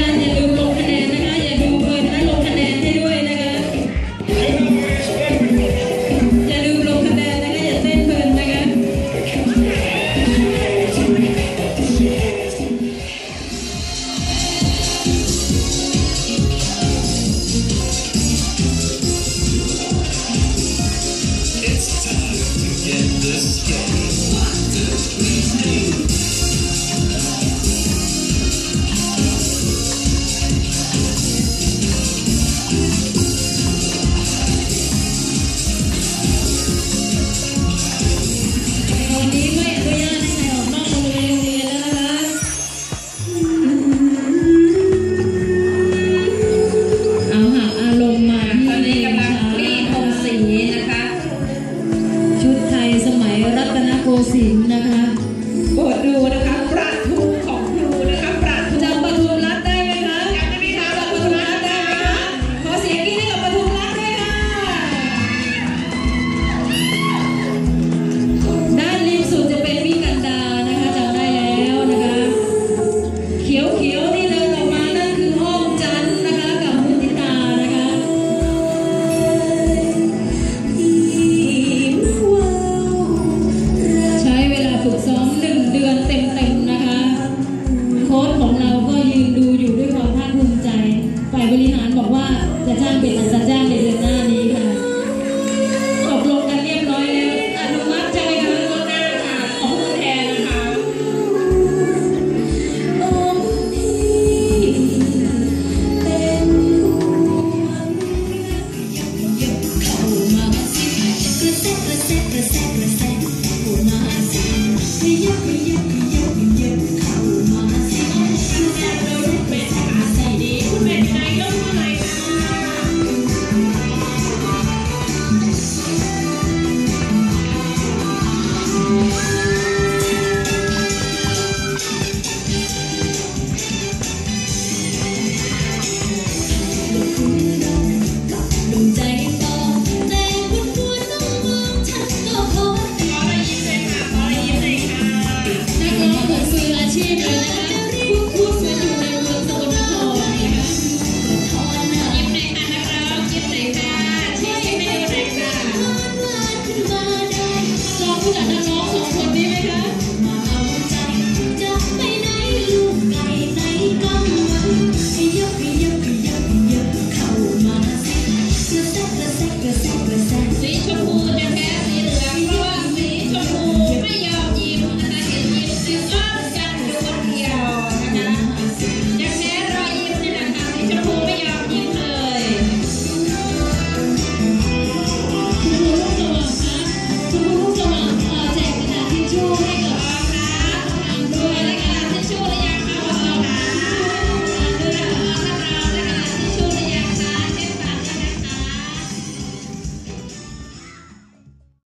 Yeah. สินนะคะ จ้างเป็นสัญญาในเดือนหน้านี้ค่ะตกลงกันเรียบร้อยแล้วอนุมัติจะไปกันล่วงหน้าค่ะขอบคุณแทนนะคะลมที่เป็นกระแซกกระแซกกระแซกกระแซกปวดมาสิไม่ยอก Yes.